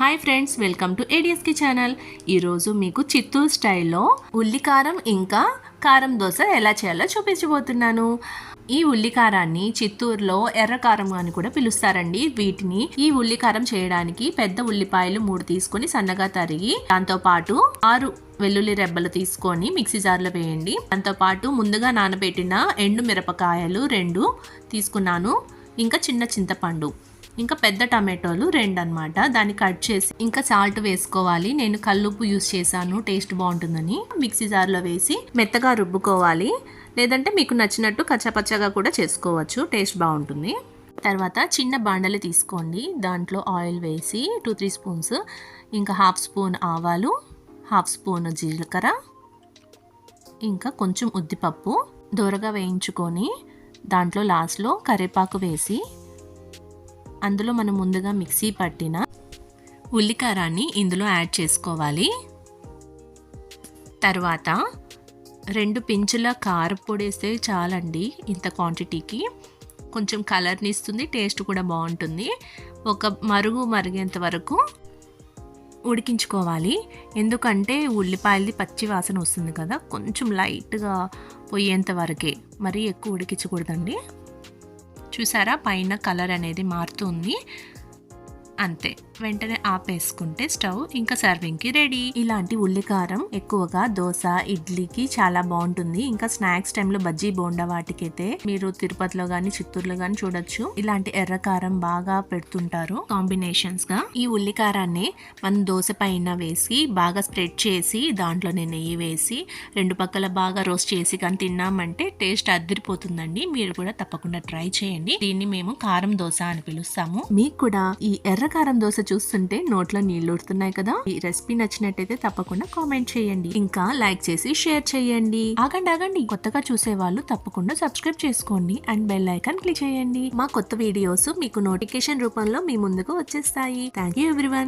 Hi friends welcome to ఏడిఎస్కి channel ఈరోజు మీకు చిత్తూరు స్టైల్లో ఉల్లికారం ఇంకా కారం దోశ ఎలా చేయాలో చూపించబోతున్నాను. ఈ ఉల్లికారాన్ని చిత్తూరులో ఎర్రకారం అని కూడా పిలుస్తారండి. వీటిని ఈ ఉల్లికారం చేయడానికి పెద్ద ఉల్లిపాయలు మూడు తీసుకొని సన్నగా తరిగి దాంతోపాటు ఆరు వెల్లుల్లి రెబ్బలు తీసుకొని మిక్సీ జార్లో వేయండి. దాంతోపాటు ముందుగా నానబెట్టిన ఎండు మిరపకాయలు రెండు తీసుకున్నాను. ఇంకా చిన్న చింతపండు ఇంకా పెద్ద టమాటోలు రెండు అనమాట దాన్ని కట్ చేసి ఇంకా సాల్ట్ వేసుకోవాలి. నేను కల్లుప్పు యూస్ చేశాను. టేస్ట్ బాగుంటుందని మిక్సీ జార్లో వేసి మెత్తగా రుబ్బుకోవాలి. లేదంటే మీకు నచ్చినట్టు కచ్చపచ్చగా కూడా చేసుకోవచ్చు. టేస్ట్ బాగుంటుంది. తర్వాత చిన్న బాండలు తీసుకోండి. దాంట్లో ఆయిల్ వేసి టూ త్రీ స్పూన్స్ ఇంకా హాఫ్ స్పూన్ ఆవాలు హాఫ్ స్పూన్ జీలకర్ర ఇంకా కొంచెం ఉద్దిపప్పు దోరగా వేయించుకొని దాంట్లో లాస్ట్లో కరివేపాకు వేసి అందులో మనం ముందుగా మిక్సీ పట్టిన ఉల్లికారాన్ని ఇందులో యాడ్ చేసుకోవాలి. తర్వాత రెండు పించుల కారపొడి వేస్తే చాలండి ఇంత క్వాంటిటీకి కొంచెం కలర్ని ఇస్తుంది టేస్ట్ కూడా బాగుంటుంది. ఒక మరుగు మరిగేంత వరకు ఉడికించుకోవాలి. ఎందుకంటే ఉల్లిపాయలది పచ్చి వాసన వస్తుంది కదా కొంచెం లైట్గా పోయేంత వరకే. మరీ ఎక్కువ ఉడికించకూడదండి. చూసారా? పైన కలర్ అనేది మారుతుంది. అంతే. వెంటనే ఆపేసుకుంటే స్టవ్ ఇంకా సర్వింగ్కి రెడీ. ఇలాంటి ఉల్లికారం ఎక్కువగా దోశ ఇడ్లీకి చాలా బాగుంటుంది. ఇంకా స్నాక్స్ టైంలో బజ్జీ బోండా వాటికైతే మీరు తిరుపతిలో గానీ చిత్తూరులో గానీ చూడొచ్చు. ఇలాంటి ఎర్రకారం బాగా పెడుతుంటారు కాంబినేషన్స్గా ఈ ఉల్లికారాన్ని మనం దోశ పైన వేసి బాగా స్ప్రెడ్ చేసి దాంట్లోనే నెయ్యి వేసి రెండు పక్కల బాగా రోస్ట్ చేసి కానీ తిన్నామంటే టేస్ట్ అదిరిపోతుందండి. మీరు కూడా తప్పకుండా ట్రై చేయండి. దీన్ని మేము కారం దోశ అని పిలుస్తాము. మీకు కూడా ఈ ఎర్ర ఎర్రకారం దోశ చూస్తుంటే నోట్లో నీళ్ళు ఊడుతున్నాయి కదా? ఈ రెసిపీ నచ్చినట్టయితే తప్పకుండా కామెంట్ చేయండి. ఇంకా లైక్ చేసి షేర్ చేయండి. ఆగండి ఆగండి. కొత్తగా చూసే వాళ్ళు తప్పకుండా సబ్స్క్రైబ్ చేసుకోండి అండ్ బెల్ ఐకాన్ క్లిక్ చేయండి. మా కొత్త వీడియోస్ మీకు నోటిఫికేషన్ రూపంలో మీ ముందుకు వచ్చేస్తాయి. Thank you everyone.